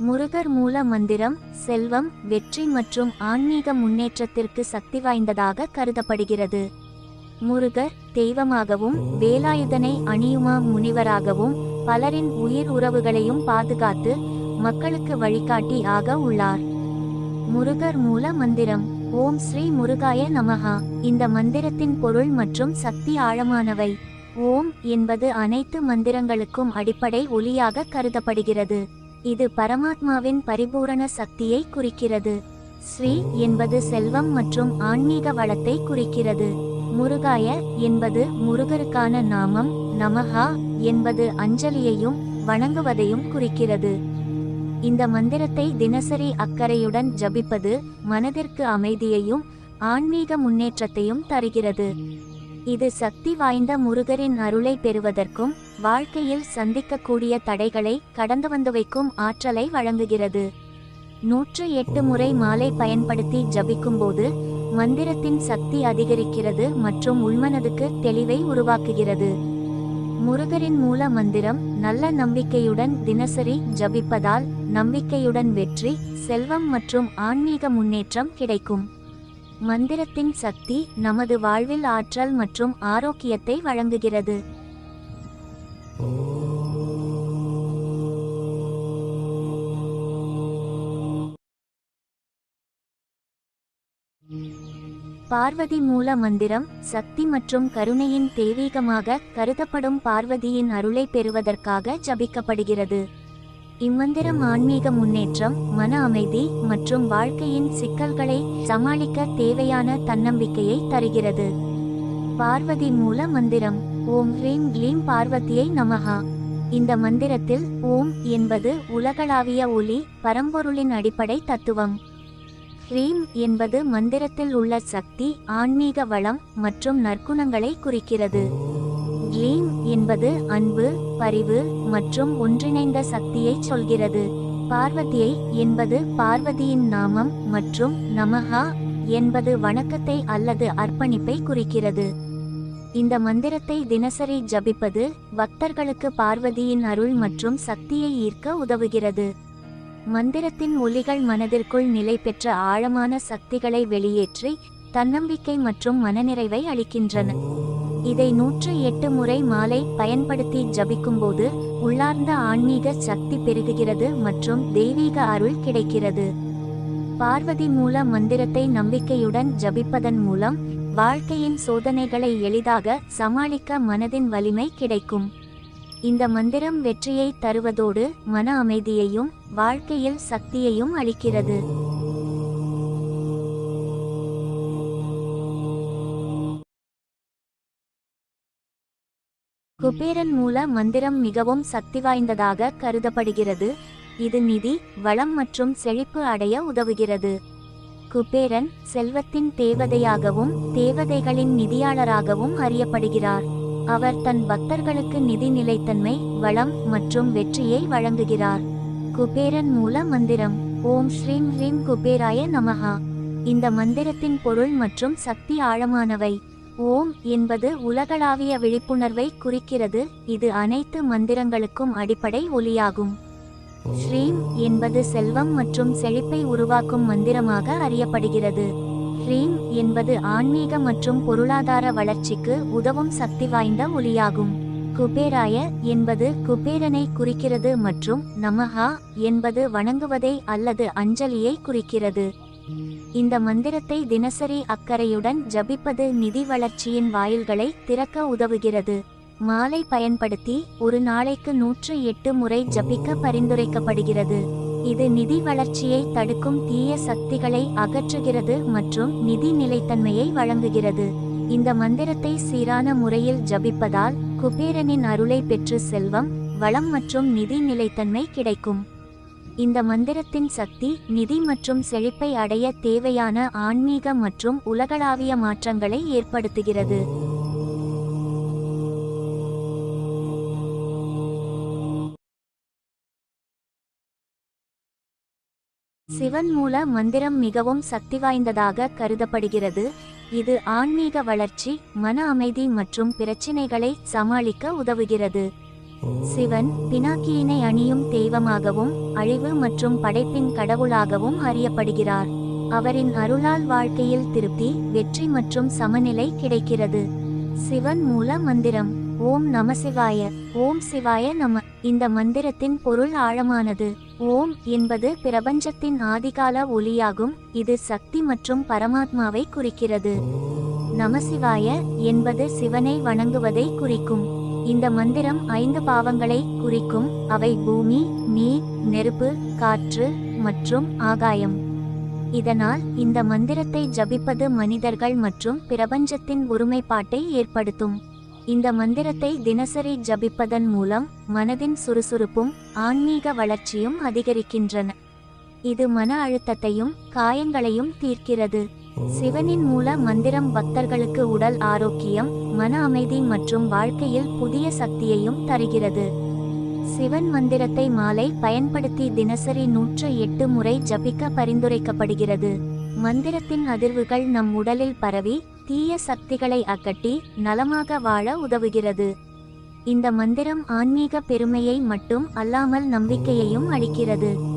முருகர் மூல மந்திரம் செல்வம் வெற்றி மற்றும் ஆன்மீக முன்னேற்றத்திற்கு சக்தி வாய்ந்ததாக கருதப்படுகிறது. முருகர் தெய்வமாகவும் வேலாயுதனை அணியுமா முனிவராகவும் பலரின் உயிர் உறவுகளையும் பாதுகாத்து மக்களுக்கு வழிகாட்டி ஆக உள்ளார். முருகர் மூல மந்திரம் ஓம் ஸ்ரீ முருகாய நமஹா. இந்த மந்திரத்தின் பொருள் மற்றும் சக்தி ஆழமானவை. ஓம் என்பது அனைத்து மந்திரங்களுக்கும் அடிப்படை ஒளியாக கருதப்படுகிறது. இது பரமாத்மாவின் பரிபூரண சக்தியை குறிக்கிறது. ஸ்ரீ என்பது செல்வம் மற்றும் ஆன்மீக வளத்தை குறிக்கிறது. முருகாய என்பது முருகருக்கான நாமம் நமஹா என்பது அஞ்சலியையும் வணங்குவதையும் குறிக்கிறது. இந்த மந்திரத்தை தினசரி அக்கறையுடன் ஜபிப்பது மனதிற்கு அமைதியையும் ஆன்மீக முன்னேற்றத்தையும் தருகிறது. இது சக்தி வாய்ந்த முருகரின் அருளை பெறுவதற்கும் வாழ்க்கையில் சந்திக்கக்கூடிய தடைகளை கடந்து வந்து வைக்கும் ஆற்றலை வழங்குகிறது. நூற்று எட்டு முறை மாலை பயன்படுத்தி ஜபிக்கும்போது மந்திரத்தின் சக்தி அதிகரிக்கிறது மற்றும் உள்மனதுக்கு தெளிவை உருவாக்குகிறது. முருகரின் மூல மந்திரம் நல்ல நம்பிக்கையுடன் தினசரி ஜபிப்பதால் நம்பிக்கையுடன் வெற்றி செல்வம் மற்றும் ஆன்மீக முன்னேற்றம் கிடைக்கும். மந்திரத்தின் சக்தி நமது வாழ்வில் ஆற்றல் மற்றும் ஆரோக்கியத்தை வழங்குகிறது. பார்வதி மூல மந்திரம் சக்தி மற்றும் கருணையின் தெய்வீகமாக கருதப்படும் பார்வதியின் அருளை பெறுவதற்காக ஜபிக்கப்படுகிறது. இம்மந்திரம் ஆன்மீக முன்னேற்றம் மன அமைதி மற்றும் வாழ்க்கையின் சிக்கல்களை சமாளிக்க தேவையான தன்னம்பிக்கையை தருகிறது. பார்வதி மூல மந்திரம் ஓம் ஹ்ரீம் க்ளீம் பார்வதியை நமகா இந்த மந்திரத்தில் ஓம் என்பது உலகளாவிய ஒளி பரம்பொருளின் அடிப்படை தத்துவம். ஹ்ரீம் என்பது மந்திரத்தில் உள்ள சக்தி ஆன்மீக வளம் மற்றும் நற்குணங்களை குறிக்கிறது. லீம் என்பது அன்பு பரிவு மற்றும் ஒன்றிணைந்த சக்தியை சொல்கிறது. பார்வதியை என்பது பார்வதியின் நாமம் மற்றும் நமஹா என்பது வணக்கத்தை அல்லது அர்ப்பணிப்பை குறிக்கிறது. இந்த மந்திரத்தை தினசரி ஜபிப்பது பக்தர்களுக்கு பார்வதியின் அருள் மற்றும் சக்தியை ஈர்க்க உதவுகிறது. மந்திரத்தின் ஒலிகள் மனதிற்குள் நிலை பெற்ற ஆழமான சக்திகளை வெளியேற்றி தன்னம்பிக்கை மற்றும் மனநிறைவை அளிக்கின்றன. இதை நூற்று எட்டு முறை மாலை பயன்படுத்தி ஜபிக்கும்போது உள்ளார்ந்த ஆன்மீக சக்தி பெருகுகிறது மற்றும் தெய்வீக அருள் கிடைக்கிறது. பார்வதி மூல மந்திரத்தை நம்பிக்கையுடன் ஜபிப்பதன் மூலம் வாழ்க்கையின் சோதனைகளை எளிதாக சமாளிக்க மனதின் வலிமை கிடைக்கும். இந்த மந்திரம் வெற்றியை தருவதோடு மன அமைதியையும் வாழ்க்கையில் சக்தியையும் அளிக்கிறது. குபேரன் மூல மந்திரம் மிகவும் சக்தி வாய்ந்ததாக கருதப்படுகிறது. இது நிதி வளம் மற்றும் செழிப்பு அடைய உதவுகிறது. குபேரன் செல்வத்தின் தேவதையாகவும் தேவதைகளின் நிதியாளராகவும் அறியப்படுகிறார். அவர் தன் பக்தர்களுக்கு நிதி நிலைத்தன்மை வளம் மற்றும் வெற்றியை வழங்குகிறார். குபேரன் மூல மந்திரம் ஓம் ஸ்ரீம் ஹ்ரீம் குபேராய நமஹா. இந்த மந்திரத்தின் பொருள் மற்றும் சக்தி ஆழமானவை. ஓம் என்பது உலகளாவிய விழிப்புணர்வை குறிக்கிறது. இது அனைத்து மந்திரங்களுக்கும் அடிப்படை ஒலியாகும். ஸ்ரீம் என்பது செல்வம் மற்றும் செழிப்பை உருவாக்கும் மந்திரமாக அறியப்படுகிறது. ஹ்ரீம் என்பது ஆன்மீக மற்றும் பொருளாதார வளர்ச்சிக்கு உதவும் சக்தி வாய்ந்த ஒலியாகும். குபேராய என்பது குபேரனை குறிக்கிறது மற்றும் நமஹா என்பது வணங்குவதை அல்லது அஞ்சலியை குறிக்கிறது. இந்த மந்திரத்தை தினசரி அக்கறையுடன் ஜபிப்பது நிதி வளர்ச்சியின் வாயில்களை திறக்க உதவுகிறது. மாலை பயன்படுத்தி ஒரு நாளைக்கு நூற்று எட்டு முறை ஜபிக்க பரிந்துரைக்கப்படுகிறது. இது நிதி வளர்ச்சியை தடுக்கும் தீய சக்திகளை அகற்றுகிறது மற்றும் நிதி நிலைத்தன்மையை வழங்குகிறது. இந்த மந்திரத்தை சீரான முறையில் ஜபிப்பதால் குபேரனின் அருளை பெற்று செல்வம் வளம் மற்றும் நிதி நிலைத்தன்மை கிடைக்கும். இந்த மந்திரத்தின் சக்தி நிதி மற்றும் செழிப்பை அடைய தேவையான ஆன்மீக மற்றும் உலகளாவிய மாற்றங்களை ஏற்படுத்துகிறது. சிவன் மூல மந்திரம் மிகவும் சக்தி வாய்ந்ததாக கருதப்படுகிறது. இது ஆன்மீக வளர்ச்சி மன அமைதி மற்றும் பிரச்சினைகளை சமாளிக்க உதவுகிறது. சிவன் பினாக்கியினை அணியும் தெய்வமாகவும் அழிவு மற்றும் படைப்பின் கடவுளாகவும் அறியப்படுகிறார். அவரின் அருளால் வாழ்க்கையில் திருப்தி வெற்றி மற்றும் சமநிலை கிடைக்கிறது. சிவன் மூல மந்திரம். ஓம் நமசிவாய ஓம் சிவாய நம. இந்த மந்திரத்தின் பொருள் ஆழமானது. ஓம் என்பது பிரபஞ்சத்தின் ஆதிகால ஒளியாகும். இது சக்தி மற்றும் பரமாத்மாவை குறிக்கிறது. நமசிவாய என்பது சிவனை வணங்குவதை குறிக்கும். இந்த மந்திரம் ஐந்து பாவங்களை குறிக்கும். அவை பூமி நீர் நெருப்பு காற்று மற்றும் ஆகாயம். இதனால் இந்த மந்திரத்தை ஜபிப்பது மனிதர்கள் மற்றும் பிரபஞ்சத்தின் ஒருமைப்பாட்டை ஏற்படுத்தும். இந்த மந்திரத்தை தினசரி ஜபிப்பதன் மூலம் மனதின் சுறுசுறுப்பும் ஆன்மீக வளர்ச்சியும் அதிகரிக்கின்றன. இது மன அழுத்தத்தையும் காயங்களையும் தீர்க்கிறது. சிவனின் மூல மந்திரம் பக்தர்களுக்கு உடல் ஆரோக்கியம் மன அமைதி மற்றும் வாழ்க்கையில் புதிய சக்தியையும் தருகிறது. சிவன் மந்திரத்தை மாலை பயன்படுத்தி தினசரி நூற்று எட்டு முறை ஜபிக்க பரிந்துரைக்கப்படுகிறது. மந்திரத்தின் அதிர்வுகள் நம் உடலில் பரவி தீய சக்திகளை அகட்டி நலமாக வாழ உதவுகிறது. இந்த மந்திரம் ஆன்மீக பெருமையை மட்டும் அல்லாமல் நம்பிக்கையையும் அளிக்கிறது.